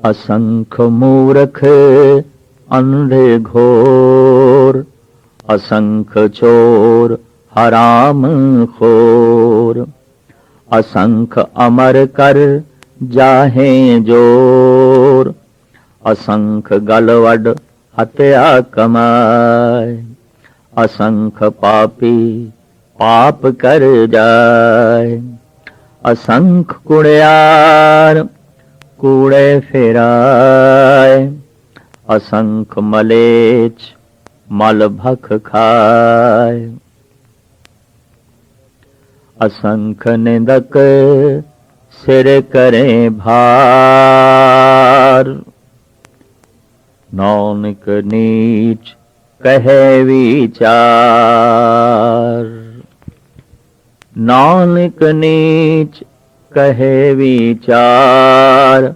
असंख मूर्ख अंधे घोर असंख चोर हराम खोर असंख अमर कर जाहे जोर असंख गलवड हत्या कमाए असंख पापी पाप कर जाए असंख कुड़ियार ਕੂੜੇ ਫੇਰਾਏ, ਅਸੰਖ ਮਲੇਚ ਮਲ ਭਖ ਖਾਏ। ਅਸੰਖ ਨਿੰਦਕ ਸਿਰ ਕਰੇ ਭਾਰ। ਨਾਨਕ ਨੀਚ ਕਹੇ ਵਿਚਾਰ। ਨਾਨਕ ਨੀਚ ਕਹੇ ਵਿਚਾਰ,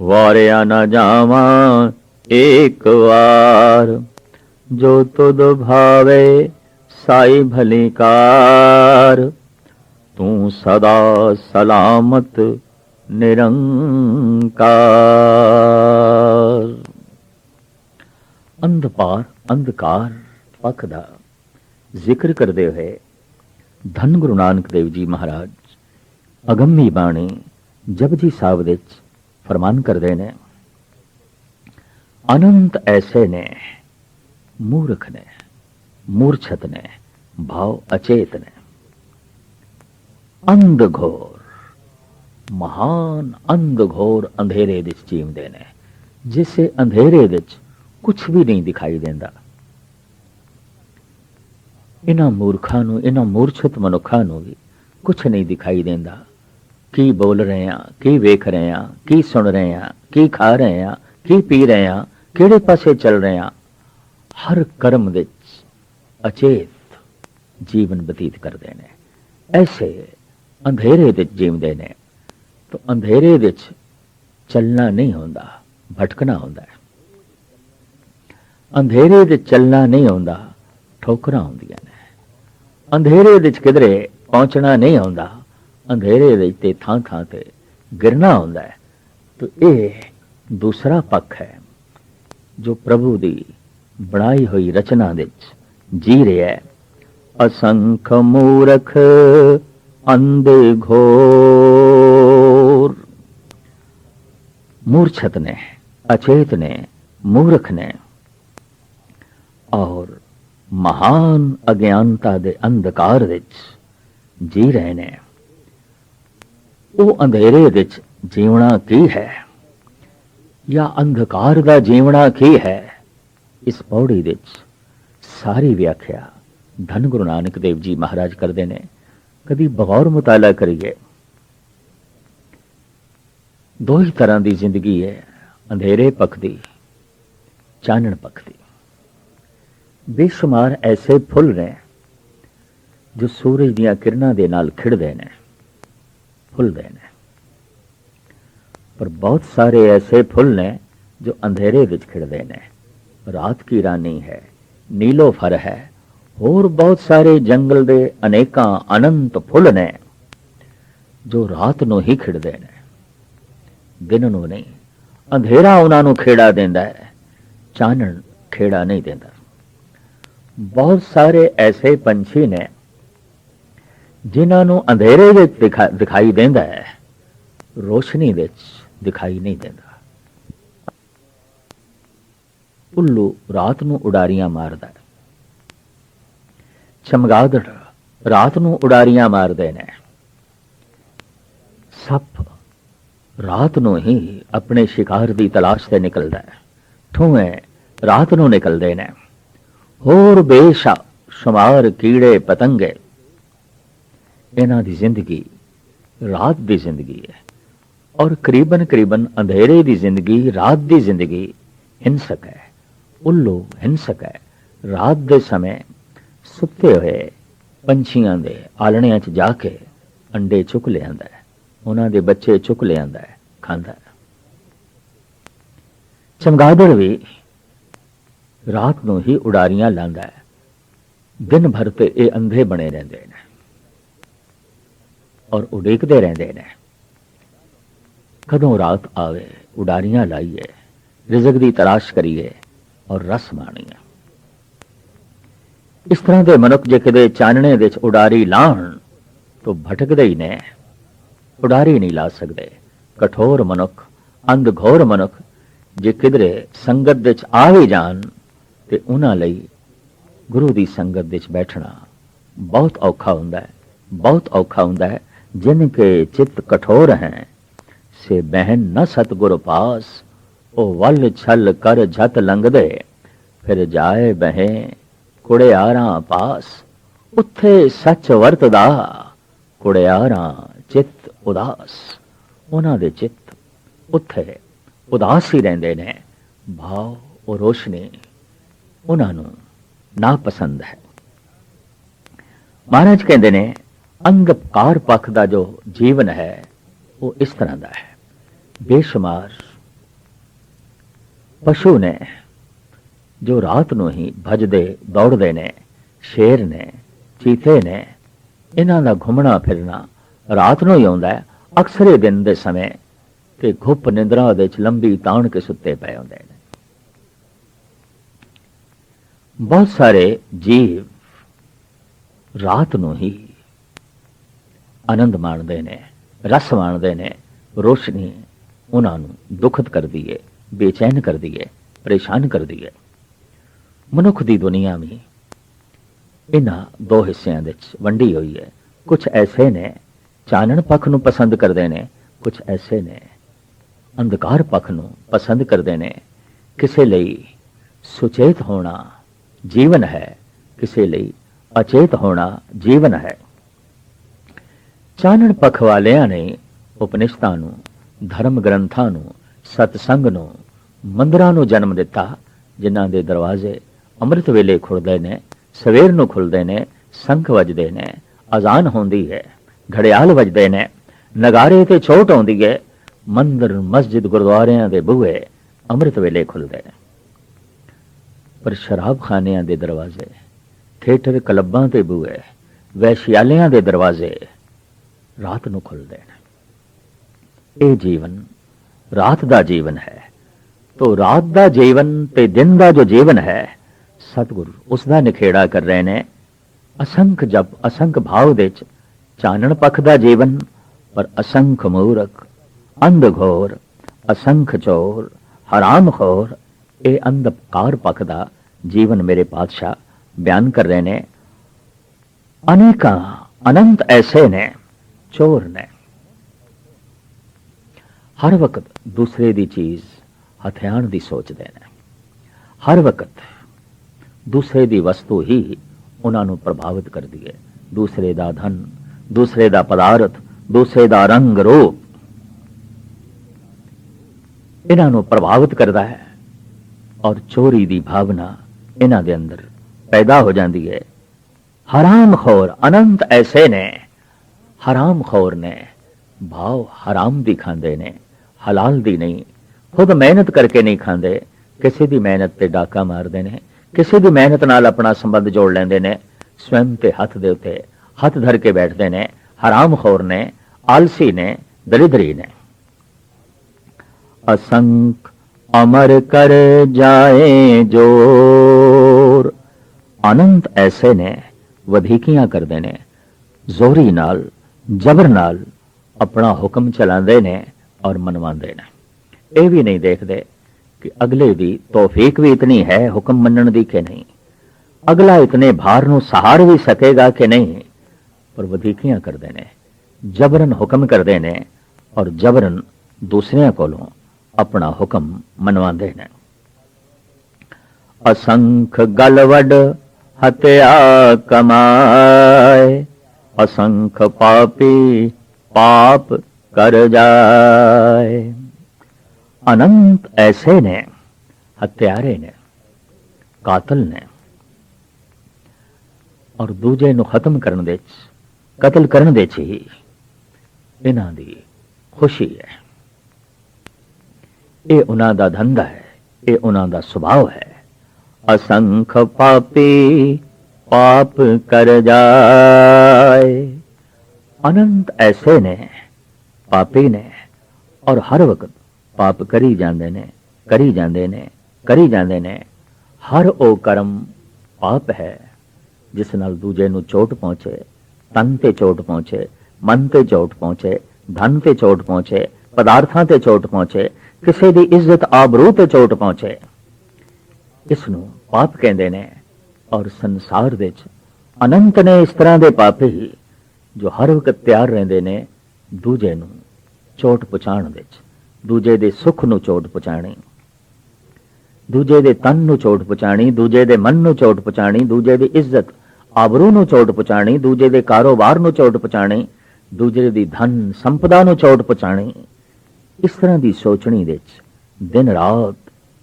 ਵਾਰਿਆ ਨਾ ਜਾਵਾਂ ਇੱਕ ਵਾਰ। ਜੋ ਤੁਧ ਭਾਵੇ, ਸਾਈ ਭਲਿਕਾਰ ਤੂੰ ਸਦਾ ਸਲਾਮਤ, ਨਿਰੰਕਾਰ। ਅੰਧਕਾਰ ਅੰਧਕਾਰ ਪਖ ਦਾ ਜ਼ਿਕਰ ਕਰਦੇ ਹੋਏ ਧੰਨ ਗੁਰੂ ਨਾਨਕ ਦੇਵ ਜੀ ਮਹਾਰਾਜ ਅਗੰਮੀ ਬਾਣੀ ਜਪਜੀ ਸਾਹਿਬ ਵਿੱਚ ਫਰਮਾਨ ਕਰਦੇ ਨੇ, ਅਨੰਤ ਐਸੇ ਨੇ, ਮੂਰਖ ਨੇ, ਮੂਰਛਤ ਨੇ ਭਾਵ ਅਚੇਤ ਨੇ। ਅੰਧ ਘੋਰ, ਮਹਾਨ ਅੰਧ ਘੋਰ ਅੰਧੇਰੇ ਵਿੱਚ ਜੀਵਦੇ ਨੇ, ਜਿਸੇ ਅੰਧੇਰੇ ਵਿੱਚ ਕੁਝ ਵੀ ਨਹੀਂ ਦਿਖਾਈ ਦਿੰਦਾ। ਇਹਨਾਂ ਮੂਰਖਾਂ ਨੂੰ, ਇਹਨਾਂ ਮੂਰਛਤ ਮਨੁੱਖਾਂ ਨੂੰ ਵੀ ਕੁਝ ਨਹੀਂ ਦਿਖਾਈ ਦਿੰਦਾ। ਕੀ ਬੋਲ ਰਹੇ ਆ ਕੀ ਵੇਖ ਰਹੇ ਆ ਕੀ ਸੁਣ ਰਹੇ ਆ ਕੀ ਖਾ ਰਹੇ ਆ ਕੀ ਪੀ ਰਹੇ ਆ ਕਿਹੜੇ ਪਾਸੇ ਚੱਲ ਰਹੇ ਆ ਹਰ ਕਰਮ ਵਿੱਚ ਅਚੇਤ ਜੀਵਨ ਬਤੀਤ ਕਰਦੇ ਨੇ। ਐਸੇ ਅੰਧੇਰੇ ਵਿੱਚ ਜੀਵਦੇ ਨੇ। ਤਾਂ ਅੰਧੇਰੇ ਵਿੱਚ ਚੱਲਣਾ ਨਹੀਂ ਹੁੰਦਾ, ਭਟਕਣਾ ਹੁੰਦਾ ਹੈ। ਅੰਧੇਰੇ ਵਿੱਚ ਚੱਲਣਾ ਨਹੀਂ ਹੁੰਦਾ, ਠੋਕਰਾਂ ਹੁੰਦੀਆਂ ਨੇ। ਅੰਧੇਰੇ ਵਿੱਚ ਕਿਧਰੇ ਪਹੁੰਚਣਾ ਨਹੀਂ ਹੁੰਦਾ ਅੰਧੇਰੇ ਵਿੱਚ ਤੇ ਥਾਂ ਥਾਂ ਤੇ ਗਿਰਣਾ ਹੁੰਦਾ ਹੈ। ਤਾਂ ਇਹ ਦੂਸਰਾ ਪੱਖ ਹੈ ਜੋ ਪ੍ਰਭੂ ਦੀ ਬਣਾਈ ਹੋਈ ਰਚਨਾ ਵਿੱਚ ਜੀ ਰਿਹਾ ਹੈ। ਅਸੰਖ ਮੂਰਖ ਅੰਧ ਘੋਰ। ਮੂਰਛਤ ਨੇ, ਅਚੇਤ ਨੇ, ਮੂਰਖ ਨੇ ਔਰ ਮਹਾਨ ਅਗਿਆਨਤਾ ਦੇ ਅੰਧਕਾਰ ਵਿੱਚ ਜੀ ਰਹੇ ਨੇ। ਉਹ ਅੰਧੇਰੇ ਵਿੱਚ ਜੀਵਣਾ ਕੀ ਹੈ? ਜਾਂ ਅੰਧਕਾਰ ਦਾ ਜੀਵਣਾ ਕੀ ਹੈ? ਇਸ ਪੌੜੀ ਵਿੱਚ ਸਾਰੀ ਵਿਆਖਿਆ ਧੰਨ ਗੁਰੂ ਨਾਨਕ ਦੇਵ ਜੀ ਮਹਾਰਾਜ ਕਰਦੇ ਨੇ। ਕਦੀ ਬਗੌਰ ਮੁਤਾਲਾ ਕਰੀਏ। ਦੋ ਹੀ ਤਰ੍ਹਾਂ ਦੀ ਜ਼ਿੰਦਗੀ ਹੈ। ਅੰਧੇਰੇ ਪੱਖ ਦੀ, ਚਾਨਣ ਪੱਖ ਦੀ। ਬੇਸ਼ੁਮਾਰ ਐਸੇ ਫੁੱਲ ਨੇ ਜੋ ਸੂਰਜ ਦੀਆਂ ਕਿਰਨਾਂ ਦੇ ਨਾਲ ਖਿੜਦੇ ਨੇ। ਫੁੱਲਦੇ ਨੇ। ਪਰ ਬਹੁਤ ਸਾਰੇ ਐਸੇ ਫੁੱਲ ਨੇ ਜੋ ਅੰਧੇਰੇ ਵਿੱਚ ਖਿੜਦੇ ਨੇ। ਰਾਤ ਕੀ ਰਾਨੀ ਹੈ, ਨੀਲੋ ਫਰ ਹੈ, ਹੋਰ ਬਹੁਤ ਸਾਰੇ ਜੰਗਲ ਦੇ ਅਨੇਕਾਂ ਅਨੰਤ ਫੁੱਲ ਨੇ ਜੋ ਰਾਤ ਨੂੰ ਹੀ ਖਿੜਦੇ ਨੇ। ਦਿਨ ਨੂੰ ਨਹੀਂ, ਅੰਧੇਰਾ ਉਹਨਾਂ ਨੂੰ ਖੇੜਾ ਦਿੰਦਾ ਹੈ, ਚਾਨਣ ਖੇੜਾ ਨਹੀਂ ਦਿੰਦਾ। ਬਹੁਤ ਸਾਰੇ ਐਸੇ ਪੰਛੀ ਨੇ ਜਿਨ੍ਹਾਂ ਨੂੰ ਅੰਧੇਰੇ ਵਿੱਚ ਦਿਖਾ- ਦਿਖਾਈ ਦਿੰਦਾ ਹੈ, ਰੋਸ਼ਨੀ ਵਿੱਚ ਦਿਖਾਈ ਨਹੀਂ ਦਿੰਦਾ। ਉੱਲੂ ਰਾਤ ਨੂੰ ਉਡਾਰੀਆਂ ਮਾਰਦਾ ਹੈ। ਚਮਗਾਦੜ ਰਾਤ ਨੂੰ ਉਡਾਰੀਆਂ ਮਾਰਦੇ ਨੇ। ਸੱਪ ਰਾਤ ਨੂੰ ਹੀ ਆਪਣੇ ਸ਼ਿਕਾਰ ਦੀ ਤਲਾਸ਼ ਤੇ ਨਿਕਲਦਾ ਹੈ। ਠੂਏ ਰਾਤ ਨੂੰ ਨਿਕਲਦੇ ਨੇ। ਹੋਰ ਬੇਸ਼ਾ ਸ਼ੁਮਾਰ ਕੀੜੇ ਪਤੰਗੇ ਇਹਨਾਂ ਦੀ ਜ਼ਿੰਦਗੀ ਰਾਤ ਦੀ ਜ਼ਿੰਦਗੀ ਹੈ। ਔਰ ਕਰੀਬਨ ਕਰੀਬਨ ਅੰਧੇਰੇ ਦੀ ਜ਼ਿੰਦਗੀ, ਰਾਤ ਦੀ ਜ਼ਿੰਦਗੀ ਹਿੰਸਕ ਹੈ। ਉੱਲੂ ਹਿੰਸਕ ਹੈ। ਰਾਤ ਦੇ ਸਮੇਂ ਸੁੱਤੇ ਹੋਏ ਪੰਛੀਆਂ ਦੇ ਆਲਣਿਆਂ 'ਚ ਜਾ ਕੇ ਅੰਡੇ ਚੁੱਕ ਲਿਆਂਦਾ ਹੈ। ਉਹਨਾਂ ਦੇ ਬੱਚੇ ਚੁੱਕ ਲਿਆਂਦਾ ਹੈ, ਖਾਂਦਾ ਹੈ। ਚਮਗਾਦੜ ਵੀ ਰਾਤ ਨੂੰ ਹੀ ਉਡਾਰੀਆਂ ਲਾਂਦਾ ਹੈ। ਦਿਨ ਭਰ ਤੇ ਇਹ ਅੰਧੇ ਬਣੇ ਰਹਿੰਦੇ ਨੇ। ਔਰ ਉਡੀਕਦੇ ਰਹਿੰਦੇ ਨੇ। ਕਦੋਂ ਰਾਤ ਆਵੇ, ਉਡਾਰੀਆਂ ਲਾਈਏ, ਰਿਜ਼ਕ ਦੀ ਤਲਾਸ਼ ਕਰੀਏ ਔਰ ਰਸ ਮਾਣੀਏ। ਇਸ ਤਰ੍ਹਾਂ ਦੇ ਮਨੁੱਖ ਜੇ ਕਿਤੇ ਚਾਨਣੇ ਵਿੱਚ ਉਡਾਰੀ ਲਾਹਣ ਤਾਂ ਭਟਕਦੇ ਹੀ ਨੇ, ਉਡਾਰੀ ਨਹੀਂ ਲਾ ਸਕਦੇ। ਕਠੋਰ ਮਨੁੱਖ, ਅੰਧਘੋਰ ਮਨੁੱਖ ਜੇ ਕਿਧਰੇ ਸੰਗਤ ਵਿੱਚ ਆ ਵੀ ਜਾਣ ਤੇ ਉਹਨਾਂ ਲਈ ਗੁਰੂ ਦੀ ਸੰਗਤ ਵਿੱਚ ਬੈਠਣਾ ਬਹੁਤ ਔਖਾ ਹੁੰਦਾ ਹੈ, ਬਹੁਤ ਔਖਾ ਹੁੰਦਾ ਹੈ। ਜਿਨ ਕੇ ਚਿੱਤ ਕਠੋਰ ਹੈ, ਸੇ ਬਹਿਨ ਨ ਸਤਗੁਰ ਪਾਸ, ਉਹ ਵੱਲ ਛਲ ਕਰ ਜਤ ਲੰਘਦੇ, ਫਿਰ ਜਾਏ ਬਹਿ ਕੁੜਿਆਰਾਂ ਪਾਸ। ਉੱਥੇ ਸੱਚ ਵਰਤਦਾ, ਕੁੜਿਆਰਾਂ ਚਿੱਤ ਉਦਾਸ। ਉਹਨਾਂ ਦੇ ਚਿੱਤ ਉੱਥੇ ਉਦਾਸ ਹੀ ਰਹਿੰਦੇ ਨੇ, ਭਾਵ ਉਹ ਰੋਸ਼ਨੀ ਉਹਨਾਂ ਨੂੰ ਨਾ ਪਸੰਦ ਹੈ। ਮਹਾਰਾਜ ਕਹਿੰਦੇ ਨੇ ਅੰਗਕਾਰ ਪੱਖ ਦਾ ਜੋ ਜੀਵਨ ਹੈ, ਉਹ ਇਸ ਤਰ੍ਹਾਂ ਦਾ ਹੈ। ਬੇਸ਼ੁਮਾਰ ਪਸ਼ੂ ਨੇ, ਜੋ ਰਾਤ ਨੂੰ ਹੀ ਭਜਦੇ, ਦੌੜਦੇ ਨੇ, ਸ਼ੇਰ ਨੇ, ਚੀਤੇ ਨੇ, ਇਹਨਾਂ ਦਾ ਘੁੰਮਣਾ ਫਿਰਨਾ ਰਾਤ ਨੂੰ ਹੀ ਆਉਂਦਾ ਹੈ। ਅਕਸਰ ਇਹ ਦਿਨ ਦੇ ਸਮੇਂ ਤੇ ਘੁੱਪ ਨਿੰਦਰਾ ਦੇ ਚ ਲੰਬੀ ਤਾਣ ਕੇ ਸੁੱਤੇ ਪਏ ਹੁੰਦੇ ਨੇ। ਬਹੁਤ ਸਾਰੇ ਜੀਵ ਰਾਤ ਨੂੰ ਹੀ ਆਨੰਦ ਮਾਣਦੇ ਨੇ, ਰਸ ਮਾਣਦੇ ਨੇ, ਰੋਸ਼ਨੀ ਉਹਨਾਂ ਨੂੰ ਦੁਖਤ ਕਰਦੀ ਏ, ਬੇਚੈਨ ਕਰਦੀ ਏ, ਪਰੇਸ਼ਾਨ ਕਰਦੀ ਏ। ਮਨੁੱਖ ਦੀ ਦੁਨੀਆ ਵੀ ਇਹਨਾਂ ਦੋ ਹਿੱਸਿਆਂ ਵਿੱਚ ਵੰਡੀ ਹੋਈ ਹੈ ਕੁਝ ਐਸੇ ਨੇ, ਚਾਨਣ ਪੱਖ ਨੂੰ ਪਸੰਦ ਕਰਦੇ ਨੇ ਕੁਝ ਐਸੇ ਨੇ, ਅੰਧਕਾਰ ਪੱਖ ਨੂੰ ਪਸੰਦ ਕਰਦੇ ਨੇ। ਕਿਸੇ ਲਈ ਸੁਚੇਤ ਹੋਣਾ ਜੀਵਨ ਹੈ, ਕਿਸੇ ਲਈ ਅਚੇਤ ਹੋਣਾ ਜੀਵਨ ਹੈ। ਚਾਨਣ ਪੱਖ ਵਾਲਿਆਂ ਨੇ ਉਪਨਿਸ਼ਦਾਂ ਨੂੰ, ਧਰਮ ਗ੍ਰੰਥਾਂ ਨੂੰ, ਸਤਸੰਗ ਨੂੰ, ਮੰਦਰਾਂ ਨੂੰ ਜਨਮ ਦਿੱਤਾ, ਜਿਨ੍ਹਾਂ ਦੇ ਦਰਵਾਜ਼ੇ ਅੰਮ੍ਰਿਤ ਵੇਲੇ ਖੁੱਲਦੇ ਨੇ, ਸਵੇਰ ਨੂੰ ਖੁੱਲਦੇ ਨੇ, ਸੰਖ ਵੱਜਦੇ ਨੇ, ਅਜ਼ਾਨ ਹੁੰਦੀ ਹੈ, ਘੜਿਆਲ ਵੱਜਦੇ ਨੇ, ਨਗਾਰੇ ਤੇ ਛੋਟ ਆਉਂਦੀ ਹੈ, ਮੰਦਰ, ਮਸਜਿਦ, ਗੁਰਦੁਆਰਿਆਂ ਦੇ ਬੂਹੇ ਅੰਮ੍ਰਿਤ ਵੇਲੇ ਖੁੱਲਦੇ ਨੇ। ਪਰ ਸ਼ਰਾਬਖਾਨਿਆਂ ਦੇ ਦਰਵਾਜ਼ੇ, ਥੀਏਟਰ ਕਲੱਬਾਂ ਤੇ ਬੂਹੇ, ਵੈਸ਼ਿਆਲਿਆਂ ਦੇ ਦਰਵਾਜ਼ੇ ਰਾਤ ਨੂੰ ਖੁੱਲਦੇ ਨੇ ਇਹ ਜੀਵਨ ਰਾਤ ਦਾ ਜੀਵਨ ਹੈ। ਤੋ ਰਾਤ ਦਾ ਜੀਵਨ ਤੇ ਦਿਨ ਦਾ ਜੋ ਜੀਵਨ ਹੈ, ਸਤਿਗੁਰੂ ਉਸ ਦਾ ਨਿਖੇੜਾ ਕਰ ਰਹੇ ਨੇ। ਅਸੰਖ ਜਪ, ਅਸੰਖ ਭਾਵ ਦੇ ਚ ਚਾਨਣ ਪੱਖ ਦਾ ਜੀਵਨ, ਪਰ ਅਸੰਖ ਮੂਰਖ, ਅੰਧ ਘੋਰ, ਅਸੰਖ ਚੋਰ, ਹਰਾਮ ਖੋਰ, ਇਹ ਅੰਧਕਾਰ ਪੱਖ ਦਾ ਜੀਵਨ ਮੇਰੇ ਪਾਤਸ਼ਾਹ ਬਿਆਨ ਕਰ ਰਹੇ ਨੇ। ਅਨੇਕਾਂ ਅਨੰਤ ਐਸੇ ਨੇ ਚੋਰ ਨੇ ਹਰ ਵਕਤ ਦੂਸਰੇ ਦੀ ਚੀਜ਼ ਹਥਿਆਣ ਦੀ ਸੋਚਦੇ ਨੇ ਹਰ ਵਕਤ ਦੂਸਰੇ ਦੀ ਵਸਤੂ ਹੀ ਉਹਨਾਂ ਨੂੰ ਪ੍ਰਭਾਵਿਤ ਕਰਦੀ ਹੈ। ਦੂਸਰੇ ਦਾ ਧਨ, ਦੂਸਰੇ ਦਾ ਪਦਾਰਥ, ਦੂਸਰੇ ਦਾ ਰੰਗ, ਰੂਪ ਇਹਨਾਂ ਨੂੰ ਪ੍ਰਭਾਵਿਤ ਕਰਦਾ ਹੈ ਔਰ ਚੋਰੀ ਦੀ ਭਾਵਨਾ ਇਹਨਾਂ ਦੇ ਅੰਦਰ ਪੈਦਾ ਹੋ ਜਾਂਦੀ ਹੈ। ਹਰਾਮ ਖੋਰ ਅਨੰਤ ਐਸੇ ਨੇ ਹਰਾਮ ਖੋਰ ਨੇ, ਭਾਵ ਹਰਾਮ ਦੀ ਖਾਂਦੇ ਨੇ, ਹਲਾਲ ਦੀ ਨਹੀਂ। ਖੁਦ ਮਿਹਨਤ ਕਰਕੇ ਨਹੀਂ ਖਾਂਦੇ, ਕਿਸੇ ਦੀ ਮਿਹਨਤ ਤੇ ਡਾਕਾ ਮਾਰਦੇ ਨੇ, ਕਿਸੇ ਦੀ ਮਿਹਨਤ ਨਾਲ ਆਪਣਾ ਸੰਬੰਧ ਜੋੜ ਲੈਂਦੇ ਨੇ, ਸਵੈਮ ਤੇ ਹੱਥ ਦੇ ਉੱਤੇ ਹੱਥ ਧਰ ਕੇ ਬੈਠਦੇ ਨੇ, ਹਰਾਮ ਖੋਰ ਨੇ, ਆਲਸੀ ਨੇ, ਦਲਿਦਰੀ ਨੇ। ਅਸੰਖ ਅਮਰ ਕਰ ਜਾਏ ਜੋਰ ਅਨੰਤ ਐਸੇ ਨੇ, ਵਧੀਕੀਆਂ ਕਰਦੇ ਨੇ, ਜ਼ੋਰੀ ਨਾਲ ਜ਼ਬਰ ਨਾਲ ਆਪਣਾ ਹੁਕਮ ਚਲਾਉਂਦੇ ਨੇ ਔਰ ਮਨਵਾਉਂਦੇ ਨੇ। ਇਹ ਵੀ ਨਹੀਂ ਦੇਖਦੇ ਕਿ ਅਗਲੇ ਦੀ ਤੌਫੀਕ ਵੀ ਇਤਨੀ ਹੈ, ਹੁਕਮ ਮੰਨਣ ਦੀ ਕਿ ਨਹੀਂ। ਅਗਲਾ ਇਤਨੇ ਭਾਰ ਨੂੰ ਸਹਾਰ ਵੀ ਸਕੇਗਾ ਕਿ ਨਹੀਂ, ਪਰ ਵਧੀਕੀਆਂ ਕਰਦੇ ਨੇ। ਜਬਰਨ ਹੁਕਮ ਕਰਦੇ ਨੇ ਔਰ ਜਬਰਨ ਦੂਸਰਿਆਂ ਕੋਲੋਂ ਆਪਣਾ ਹੁਕਮ ਮਨਵਾਉਂਦੇ ਨੇ। ਅਸੰਖ ਗਲਵਡ ਹਤਿਆ ਕਮਾਏ ਅਸੰਖ ਪਾਪੀ ਪਾਪ ਕਰ ਜਾਏ ਅਨੰਤ ਐਸੇ ਨੇ ਹਤਿਆਰੇ ਨੇ ਕਾਤਲ ਨੇ ਔਰ ਦੂਜੇ ਨੂੰ ਖਤਮ ਕਰਨ ਦੇ ਚ ਕਤਲ ਕਰਨ ਦੇ ਚ ਹੀ ਇਹਨਾਂ ਦੀ ਖੁਸ਼ੀ ਹੈ ਇਹ ਉਹਨਾਂ ਦਾ ਧੰਦਾ ਹੈ ਇਹ ਉਹਨਾਂ ਦਾ ਸੁਭਾਅ ਹੈ ਅਸੰਖ ਪਾਪੀ ਪਾਪ ਕਰ ਜਾਏ। ਅਨੰਤ ਐਸੇ ਨੇ, ਪਾਪੀ ਨੇ ਔਰ ਹਰ ਵਕਤ ਪਾਪ ਕਰੀ ਜਾਂਦੇ ਨੇ, ਕਰੀ ਜਾਂਦੇ ਨੇ, ਕਰੀ ਜਾਂਦੇ ਨੇ। ਹਰ ਉਹ ਕਰਮ ਪਾਪ ਹੈ, ਜਿਸ ਨਾਲ ਦੂਜੇ ਨੂੰ ਚੋਟ ਪਹੁੰਚੇ, ਤਨ ਤੇ ਚੋਟ ਪਹੁੰਚੇ, ਮਨ ਤੇ ਚੋਟ ਪਹੁੰਚੇ, ਧਨ ਤੇ ਚੋਟ ਪਹੁੰਚੇ, ਪਦਾਰਥਾਂ ਤੇ ਚੋਟ ਪਹੁੰਚੇ, ਕਿਸੇ ਦੀ ਇੱਜ਼ਤ ਆਬਰੂ ਤੇ ਚੋਟ ਪਹੁੰਚੇ। ਇਸ ਨੂੰ ਪਾਪ ਕਹਿੰਦੇ ਨੇ। ਔਰ ਸੰਸਾਰ ਵਿੱਚ ਅਨੰਤ ਨੇ ਇਸ ਤਰ੍ਹਾਂ ਦੇ ਪਾਪੀ ਜੋ ਹਰ ਵਕਤ ਤਿਆਰ ਰਹਿੰਦੇ ਨੇ ਦੂਜੇ ਨੂੰ ਚੋਟ ਪਹੁੰਚਾਉਣ ਵਿੱਚ, ਦੂਜੇ ਦੇ ਸੁੱਖ ਨੂੰ ਚੋਟ ਪਹੁੰਚਾਣੀ ਦੂਜੇ ਦੇ ਤਨ ਨੂੰ ਚੋਟ ਪਹੁੰਚਾਣੀ ਦੂਜੇ ਦੇ ਮਨ ਨੂੰ ਚੋਟ ਪਹੁੰਚਾਣੀ ਦੂਜੇ ਦੀ ਇੱਜ਼ਤ, ਆਬਰੂ ਨੂੰ ਚੋਟ ਪਹੁੰਚਾਣੀ ਦੂਜੇ ਦੇ ਕਾਰੋਬਾਰ ਨੂੰ ਚੋਟ ਪਹੁੰਚਾਣੀ ਦੂਜੇ ਦੀ ਧਨ ਸੰਪਦਾ ਨੂੰ ਚੋਟ ਪਹੁੰਚਾਣੀ ਇਸ ਤਰ੍ਹਾਂ ਦੀ ਸੋਚਣੀ ਵਿੱਚ ਦਿਨ ਰਾਤ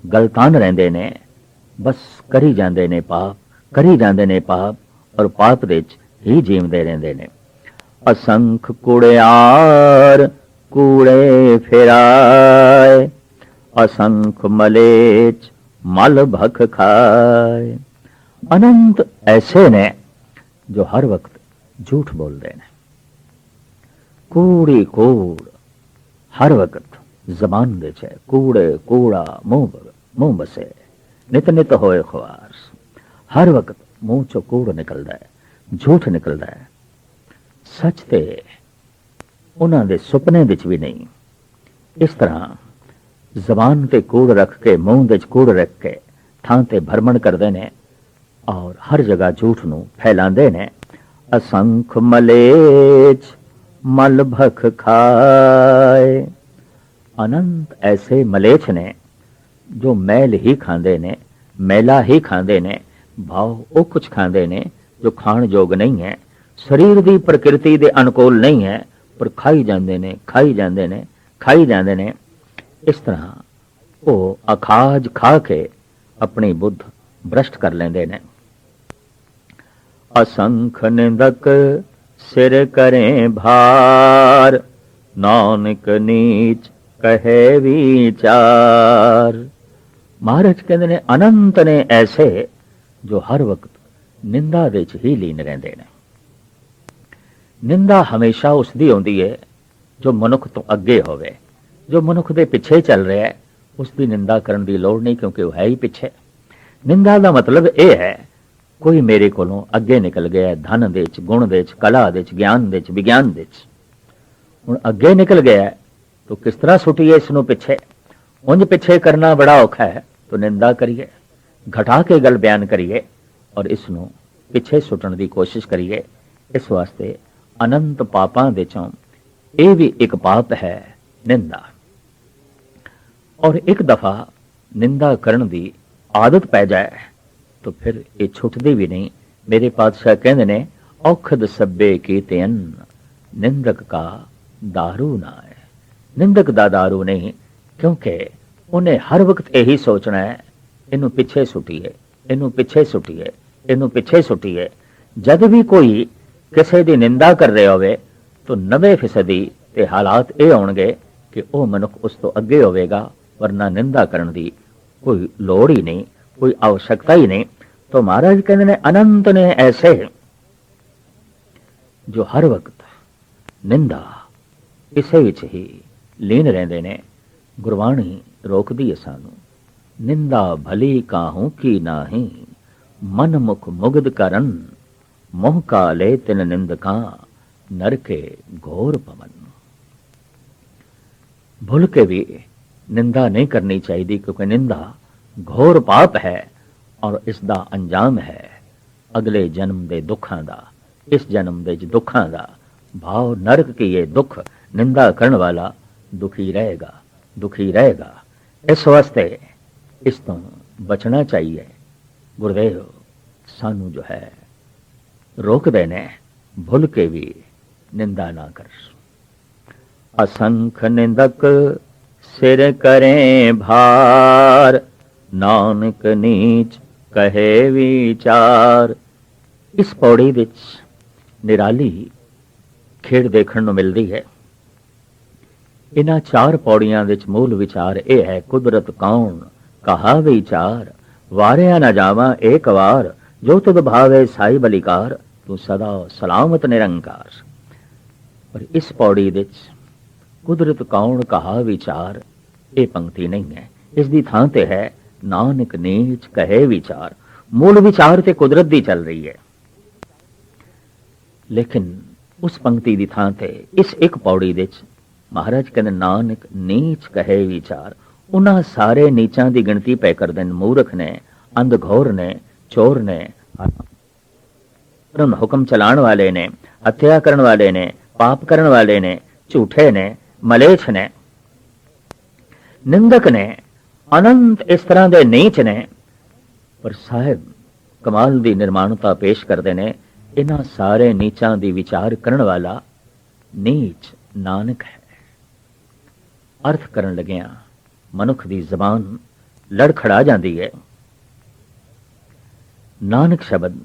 ਗਲਤਾਨ ਰਹਿੰਦੇ ਨੇ, ਬਸ ਕਰੀ ਜਾਂਦੇ ਨੇ ਪਾਪ। ਕਰੀ ਜਾਂਦੇ ਨੇ ਪਾਪ ਔਰ ਪਾਪ ਵਿੱਚ ਹੀ ਜੀਵਦੇ ਰਹਿੰਦੇ ਨੇ। ਅਸੰਖ ਕੁੜਿਆਰ ਕੂੜੇ ਫੇਰਾਏ, ਅਸੰਖ ਮਲੇਚ ਮਲ ਭਖ ਖਾਏ। ਅਨੰਤ ਐਸੇ ਨੇ ਜੋ ਹਰ ਵਕਤ ਝੂਠ ਬੋਲਦੇ ਨੇ। ਕੂੜੀ ਕੂੜ ਹਰ ਵਕਤ ਜ਼ਬਾਨ ਦੇ ਚ ਕੂੜੇ ਕੂੜਾ ਮੂੰਹ ਬ- ਮੂੰਹ ਬਸੇ, ਨਿਤ ਨਿਤ ਹੋਏ ਖਵਾਰ ਹਰ ਵਕਤ ਮੂੰਹ ਚੋਂ ਕੂੜ ਨਿਕਲਦਾ ਹੈ, ਝੂਠ ਨਿਕਲਦਾ ਹੈ। ਸੱਚ ਤੇ ਉਹਨਾਂ ਦੇ ਸੁਪਨੇ ਵਿੱਚ ਵੀ ਨਹੀਂ। ਇਸ ਤਰ੍ਹਾਂ ਜ਼ਬਾਨ ਤੇ ਕੂੜ ਰੱਖ ਕੇ, ਮੂੰਹ ਵਿੱਚ ਕੂੜ ਰੱਖ ਕੇ ਥਾਂ ਤੇ ਭਰਮਣ ਕਰਦੇ ਨੇ ਔਰ ਹਰ ਜਗ੍ਹਾ ਝੂਠ ਨੂੰ ਫੈਲਾਉਂਦੇ ਨੇ। ਅਸੰਖ ਮਲੇਚ ਮਲ ਭਖ ਖਾਏ। ਅਨੰਤ ਐਸੇ ਮਲੇਛ ਨੇ ਜੋ ਮੈਲ ਹੀ ਖਾਂਦੇ ਨੇ, ਮੈਲਾ ਹੀ ਖਾਂਦੇ ਨੇ। ਭਾਵ ਉਹ ਕੁਝ ਖਾਂਦੇ ਨੇ ਜੋ ਖਾਣ ਯੋਗ ਨਹੀਂ ਹੈ, ਸਰੀਰ ਦੀ ਪ੍ਰਕਿਰਤੀ ਦੇ ਅਨੁਕੂਲ ਨਹੀਂ ਹੈ, ਪਰ ਖਾਈ ਜਾਂਦੇ ਨੇ, ਖਾਈ ਜਾਂਦੇ ਨੇ, ਖਾਈ ਜਾਂਦੇ ਨੇ। ਇਸ ਤਰ੍ਹਾਂ ਉਹ ਅਖਾਜ ਖਾ ਕੇ ਆਪਣੀ ਬੁੱਧ ਭ੍ਰਸ਼ਟ ਕਰ ਲੈਂਦੇ ਨੇ। ਅਸੰਖ ਨਿੰਦਕ ਸਿਰ ਕਰੇ ਭਾਰ, ਨਾਨਕ ਨੀਚ ਕਹੇ ਵਿਚਾਰ। ਮਹਾਰਾਜ ਕਹਿੰਦੇ ਨੇ, ਅਨੰਤ ਨੇ ਐਸੇ ਜੋ ਹਰ ਵਕਤ ਨਿੰਦਾ ਵਿੱਚ ਹੀ ਲੀਨ ਰਹਿੰਦੇ ਨੇ। ਨਿੰਦਾ ਹਮੇਸ਼ਾ ਉਸ ਦੀ ਆਉਂਦੀ ਹੈ ਜੋ ਮਨੁੱਖ ਤੋਂ ਅੱਗੇ ਹੋਵੇ। ਜੋ ਮਨੁੱਖ ਦੇ ਪਿੱਛੇ ਚੱਲ ਰਿਹਾ ਹੈ ਉਸ ਦੀ ਨਿੰਦਾ ਕਰਨ ਦੀ ਲੋੜ ਨਹੀਂ ਕਿਉਂਕਿ ਉਹ ਹੈ ਹੀ ਪਿੱਛੇ। ਨਿੰਦਾ ਦਾ ਮਤਲਬ ਇਹ ਹੈ, ਕੋਈ ਮੇਰੇ ਕੋਲੋਂ ਅੱਗੇ ਨਿਕਲ ਗਿਆ ਧਨ ਦੇ ਵਿੱਚ, ਗੁਣ ਦੇ ਵਿੱਚ, ਕਲਾ ਦੇ ਵਿੱਚ, ਗਿਆਨ ਦੇ ਵਿੱਚ, ਵਿਗਿਆਨ ਦੇ ਵਿੱਚ। ਹੁਣ ਅੱਗੇ ਨਿਕਲ ਗਿਆ ਹੈ ਤਾਂ ਕਿਸ ਤਰ੍ਹਾਂ ਸੁਟੀਏ ਇਸ ਨੂੰ ਪਿੱਛੇ? ਉਂਝ ਪਿੱਛੇ ਕਰਨਾ ਬੜਾ ਔਖਾ ਹੈ, ਤਾਂ ਨਿੰਦਾ ਕਰੀਏ। ਘਟਾ ਕੇ ਗੱਲ ਬਿਆਨ ਕਰੀਏ ਔਰ ਇਸ ਨੂੰ ਪਿੱਛੇ ਸੁੱਟਣ ਦੀ ਕੋਸ਼ਿਸ਼ ਕਰੀਏ ਇਸ ਵਾਸਤੇ ਅਨੰਤ ਪਾਪਾਂ ਦੇ ਚੋਂ ਇਹ ਵੀ ਇੱਕ ਪਾਪ ਹੈ ਨਿੰਦਾ ਔਰ ਇੱਕ ਦਫਾ ਨਿੰਦਾ ਕਰਨ ਦੀ ਆਦਤ ਪੈ ਜਾਏ ਤਾਂ ਫਿਰ ਇਹ ਛੁੱਟਦੀ ਵੀ ਨਹੀਂ ਮੇਰੇ ਪਾਤਸ਼ਾਹ ਕਹਿੰਦੇ ਨੇ ਔਖਦ ਸੱਬੇ ਕੀਤੇ ਅੰਨ ਨਿੰਦਕ ਕਾ दारू ਨਾ ਹੈ ਨਿੰਦਕ ਦਾ दारू ਨਹੀਂ ਕਿਉਂਕਿ ਉਹਨੇ ਹਰ ਵਕਤ ਇਹੀ ਸੋਚਣਾ ਹੈ ਇਹਨੂੰ ਪਿੱਛੇ ਸੁੱਟੀਏ ਇਹਨੂੰ ਪਿੱਛੇ ਸੁੱਟੀਏ ਇਹਨੂੰ ਪਿੱਛੇ ਸੁੱਟੀਏ ਜਦ ਵੀ ਕੋਈ ਕਿਸੇ ਦੀ ਨਿੰਦਾ ਕਰ ਰਿਹਾ ਹੋਵੇ, ਤਾਂ ਨਵੇਂ ਫੀਸਦੀ ਤੇ ਹਾਲਾਤ ਇਹ ਆਉਣਗੇ ਕਿ ਉਹ ਮਨੁੱਖ ਉਸ ਤੋਂ ਅੱਗੇ ਹੋਵੇਗਾ, ਵਰਨਾ ਨਿੰਦਾ ਕਰਨ ਦੀ ਕੋਈ ਲੋੜ ਹੀ ਨਹੀਂ, ਕੋਈ ਆਵਸ਼ਕਤਾ ਹੀ ਨਹੀਂ। ਤਾਂ ਮਹਾਰਾਜ ਕਹਿੰਦੇ ਨੇ, ਅਨੰਤ ਨੇ ਐਸੇ ਜੋ ਹਰ ਵਕਤ ਨਿੰਦਾ, ਇਸੇ ਵਿੱਚ ਹੀ ਲੀਨ ਰਹਿੰਦੇ ਨੇ। ਗੁਰਬਾਣੀ ਰੋਕਦੀ ਹੈ ਸਾਨੂੰ। ਨਿੰਦਾ ਭਲੀ ਕਾਹੂ ਕੀ ਨਾਹੀ? ਮਨ ਮੁਖ ਮੁਗਦ ਕਰਨ, ਮੋਹ ਕਾਲੇ ਤਿਨ ਨਿੰਦਕਾਂ ਨਰਕੇ ਘੋਰ ਪਵਨ। ਭੁੱਲ ਕੇ ਵੀ ਨਿੰਦਾ ਨਹੀਂ ਕਰਨੀ ਚਾਹੀਦੀ, ਕਿਉਂਕਿ ਨਿੰਦਾ ਘੋਰ ਪਾਪ ਹੈ ਔਰ ਇਸ ਦਾ ਅੰਜਾਮ ਹੈ। ਅਗਲੇ ਜਨਮ ਦੇ ਦੁੱਖਾਂ ਦਾ, ਇਸ ਜਨਮ ਦੇ ਦੁੱਖਾਂ ਦਾ ਭਾਵ ਨਰਕ ਕੀ ਇਹ ਦੁੱਖ ਨਿੰਦਾ ਕਰਨ ਵਾਲਾ ਦੁਖੀ ਰਹੇਗਾ ਦੁਖੀ ਰਹੇਗਾ। ਇਸ ਵਾਸਤੇ ਇਸ ਤੋਂ ਬਚਣਾ ਚਾਹੀਏ। ਗੁਰਦੇਵ ਸਾਨੂੰ ਜੋ ਹੈ, ਰੋਕਦੇ ਨੇ, ਭੁੱਲ ਕੇ ਵੀ ਨਿੰਦਾ ਨਾ ਕਰ। ਅਸੰਖ ਨਿੰਦਕ ਸਿਰ ਕਰੇ ਭਾਰ, ਨਾਨਕ ਨੀਚ ਕਹੇ ਵਿਚਾਰ। ਇਸ ਪੌੜੀ ਵਿੱਚ ਨਿਰਾਲੀ ਖੇਡ ਦੇਖਣ ਨੂੰ ਮਿਲਦੀ ਹੈ। ਇਹਨਾਂ ਚਾਰ ਪੌੜੀਆਂ ਵਿੱਚ ਮੂਲ ਵਿਚਾਰ ਇਹ ਹੈ, ਕੁਦਰਤ ਕੌਣ ਕਹਾ ਵਿਚਾਰ, ਵਾਰਿਆ ਨਾ ਜਾਵਾਂ ਏਕ ਵਾਰ, ਜੋ ਤੁਧ ਭਾਵੇ ਸਾਈ ਬਲਿਕਾਰ, ਤੂੰ ਸਦਾ ਸਲਾਮਤ ਨਿਰੰਕਾਰ। ਪਰ ਇਸ ਪੌੜੀ ਵਿੱਚ ਕੁਦਰਤ ਕੌਣ ਕਹਾ ਵਿਚਾਰ, ਇਹ ਪੰਕਤੀ ਨਹੀਂ ਹੈ। ਇਸ ਦੀ ਥਾਂ ਤੇ ਹੈ ਨਾਨਕ ਨੀਚ ਕਹੇ ਵਿਚਾਰ। ਮੂਲ ਵਿਚਾਰ ਤੇ ਕੁਦਰਤ ਦੀ ਚੱਲ ਰਹੀ ਹੈ। ਲੇਕਿਨ ਉਸ ਪੰਕਤੀ ਦੀ ਥਾਂ ਤੇ ਇਸ ਇੱਕ ਪੌੜੀ ਵਿੱਚ ਮਹਾਰਾਜ ਕਹਿੰਦੇ ਨਾਨਕ ਨੀਚ ਕਹੇ ਵਿਚਾਰ। ਉਹਨਾਂ ਸਾਰੇ ਨੀਚਾਂ ਦੀ ਗਿਣਤੀ ਪੈ ਕਰਦੇ ਨੇ ਮੂਰਖ ਨੇ, ਅੰਧਘੋਰ ਨੇ, ਚੋਰ ਨੇ ਪਰਮ ਹੁਕਮ ਚਲਾਉਣ ਵਾਲੇ ਨੇ, ਹੱਤਿਆ ਕਰਨ ਵਾਲੇ ਨੇ, ਪਾਪ ਕਰਨ ਵਾਲੇ ਨੇ, ਝੂਠੇ ਨੇ, ਮਲੇਛ ਨੇ, ਨਿੰਦਕ ਨੇ, ਅਨੰਤ ਇਸ ਤਰ੍ਹਾਂ ਦੇ ਨੀਚ ਨੇ। ਪਰ ਸਾਹਿਬ ਕਮਾਲ ਦੀ ਨਿਰਮਾਣਤਾ ਪੇਸ਼ ਕਰਦੇ ਨੇ, ਇਹਨਾਂ ਸਾਰੇ ਨੀਚਾਂ ਦੀ ਵਿਚਾਰ ਕਰਨ ਵਾਲਾ ਨੀਚ ਨਾਨਕ ਹੈ। ਅਰਥ ਕਰਨ ਲੱਗਿਆ ਮਨੁੱਖ ਦੀ ਜ਼ਬਾਨ ਲੜਖੜਾ ਜਾਂਦੀ ਹੈ। ਨਾਨਕ ਸ਼ਬਦ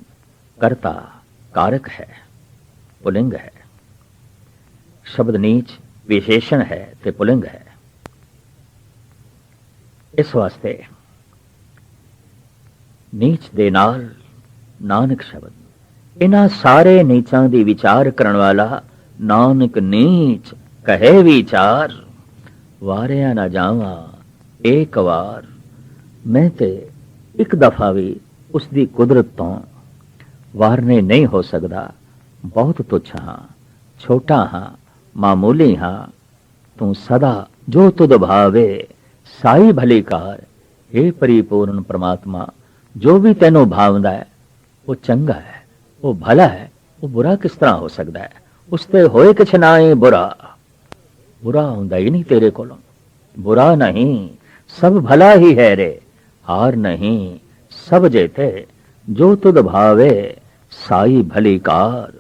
ਕਰਤਾ ਕਾਰਕ ਹੈ, ਪੁਲਿੰਗ ਹੈ। ਸ਼ਬਦ ਨੀਚ ਵਿਸ਼ੇਸ਼ਣ ਹੈ ਤੇ ਪੁਲਿੰਗ ਹੈ। ਇਸ ਵਾਸਤੇ ਨੀਚ ਦੇ ਨਾਲ ਨਾਨਕ ਸ਼ਬਦ, ਇਹਨਾਂ ਸਾਰੇ ਨੀਚਾਂ ਦੀ ਵਿਚਾਰ ਕਰਨ ਵਾਲਾ ਨਾਨਕ ਨੀਚ ਕਹੇ ਵਿਚਾਰ, ਵਾਰਿਆ ਨਾ ਜਾਵਾਂ ਇੱਕ ਵਾਰ ਮੈਂ ਤੇ ਇੱਕ ਦਫਾ ਵੀ ਉਸ ਦੀ ਕੁਦਰਤ ਤੋਂ ਵਾਰਨੇ ਨਹੀਂ ਹੋ ਸਕਦਾ। ਬਹੁਤ ਤੁਛ ਹਾਂ, ਛੋਟਾ ਹਾਂ, ਮਾਮੂਲੀ ਹਾਂ। ਤੂੰ ਸਦਾ ਜੋ ਤੁਧ ਭਾਵੇ, ਸਾਈ ਭਲੀ ਕਾਰ हे ਪਰਿਪੂਰਨ ਪ੍ਰਮਾਤਮਾ, ਜੋ ਵੀ ਤੈਨੂੰ ਭਾਵਦਾ ਹੈ, ਉਹ ਚੰਗਾ ਹੈ, ਉਹ ਭਲਾ ਹੈ, ਉਹ ਬੁਰਾ ਕਿਸ ਤਰ੍ਹਾਂ ਹੋ ਸਕਦਾ ਹੈ? ਉਸ ਤੇ ਹੋਏ ਕਿਛ ਨਾ ਹੀ ਬੁਰਾ। ਬੁਰਾ ਹੁੰਦਾ ਹੀ ਨਹੀਂ ਤੇਰੇ ਕੋਲੋਂ। ਬੁਰਾ ਨਹੀਂ ਸਭ ਭਲਾ ਹੀ ਹੈ ਰੇ ਹਾਰ ਨਹੀਂ ਸਭ ਜੇਤੇ ਜੋ ਤੁਧ ਭਾਵੇ ਸਾਈ ਭਲੀ ਕਾਰ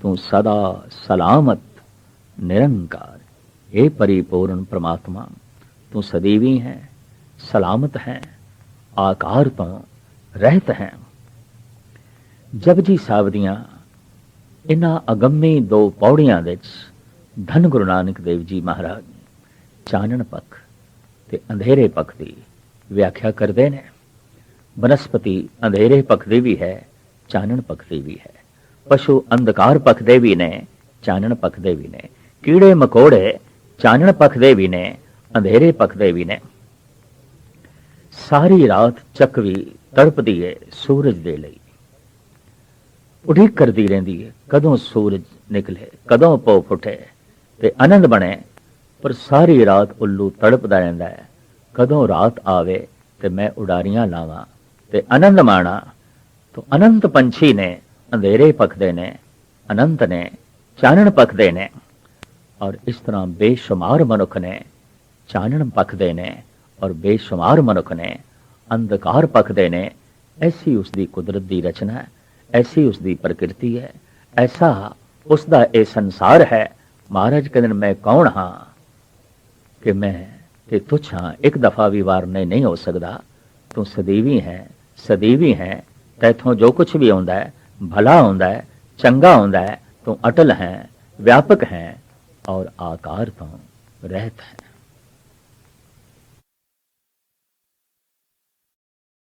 ਤੂੰ ਸਦਾ ਸਲਾਮਤ ਨਿਰੰਕਾਰ हे परिपूर्ण ਪ੍ਰਮਾਤਮਾ ਤੂੰ ਸਦੀਵੀ ਹੈ ਸਲਾਮਤ ਹੈ ਆਕਾਰ ਤੋਂ ਰਹਿਤ ਹੈ ਜਪਜੀ ਸਾਹਿਬ ਦੀਆਂ ਇਹਨਾਂ ਅਗੰਮੀ ਦੋ ਪੌੜੀਆਂ ਵਿੱਚ ਧੰਨ ਗੁਰੂ ਨਾਨਕ ਦੇਵ ਜੀ ਮਹਾਰਾਜ ਚਾਨਣ ਪੱਖ ਤੇ ਅੰਧੇਰੇ ਪੱਖ ਦੀ ਵਿਆਖਿਆ ਕਰਦੇ ਨੇ। ਬਨਸਪਤੀ ਅੰਧੇਰੇ ਪੱਖ ਦੀ ਵੀ ਹੈ, ਚਾਨਣ ਪੱਖ ਦੀ ਵੀ ਹੈ। ਪਸ਼ੂ ਅੰਧਕਾਰ ਪੱਖ ਦੇ ਵੀ ਨੇ, ਚਾਨਣ ਪੱਖ ਦੇ ਵੀ ਨੇ। ਕੀੜੇ ਮਕੌੜੇ ਚਾਨਣ ਪੱਖ ਦੇ ਵੀ ਨੇ, ਅੰਧੇਰੇ ਪੱਖ ਦੇ ਵੀ ਨੇ। ਸਾਰੀ ਰਾਤ ਚੱਕਵੀ ਤੜਪਦੀ ਏ ਸੂਰਜ ਦੇ ਲਈ। ਉਡੀਕ ਕਰਦੀ ਰਹਿੰਦੀ ਏ ਕਦੋਂ ਸੂਰਜ ਨਿਕਲੇ, ਕਦੋਂ ਪੋ ਫੁੱਟੇ ਤੇ ਆਨੰਦ ਬਣੇ ਪਰ ਸਾਰੀ ਰਾਤ ਉੱਲੂ ਤੜਪਦਾ ਰਹਿੰਦਾ ਹੈ। ਕਦੋਂ ਰਾਤ ਆਵੇ ਤੇ ਮੈਂ ਉਡਾਰੀਆਂ ਲਾਵਾਂ ਤੇ ਆਨੰਦ ਮਾਣਾ। ਤੋ ਅਨੰਤ ਪੰਛੀ ਨੇ, ਅੰਧੇਰੇ ਪਖਦੇ ਨੇ, ਅਨੰਤ ਨੇ, ਚਾਨਣ ਪਖਦੇ ਨੇ ਔਰ ਇਸ ਤਰ੍ਹਾਂ ਬੇਸ਼ੁਮਾਰ ਮਨੁੱਖ ਨੇ, ਚਾਨਣ ਪਖਦੇ ਨੇ ਔਰ ਬੇਸ਼ੁਮਾਰ ਮਨੁੱਖ ਨੇ, ਅੰਧਕਾਰ ਪਖਦੇ ਨੇ। ਐਸੀ ਉਸ ਦੀ ਕੁਦਰਤ ਦੀ ਰਚਨਾ ਹੈ, ਐਸੀ ਉਸ ਦੀ ਪ੍ਰਕਿਰਤੀ ਹੈ, ਐਸਾ ਉਸ ਦਾ ਇਹ ਸੰਸਾਰ ਹੈ। ਮਹਾਰਾਜ ਕਹਿੰਦੇ ਮੈਂ ਕੌਣ ਹਾਂ? ਕਿ ਮੈਂ ਤੇ ਤੁਛ ਹਾਂ ਇੱਕ ਦਫਾ ਵੀ ਵਾਰਨੇ ਨਹੀਂ ਹੋ ਸਕਦਾ। ਤੂੰ ਸਦੀਵੀ ਹੈ ਸਦੀਵੀ ਹੈ। ਤੈਥੋਂ ਜੋ ਕੁਝ ਵੀ ਆਉਂਦਾ ਹੈ, ਭਲਾ ਆਉਂਦਾ ਹੈ, ਚੰਗਾ ਆਉਂਦਾ ਹੈ, ਤੂੰ ਅਟਲ ਹੈ, ਵਿਆਪਕ ਹੈ ਔਰ ਆਕਾਰ ਤੋਂ ਰਹਿਤ ਹੈ।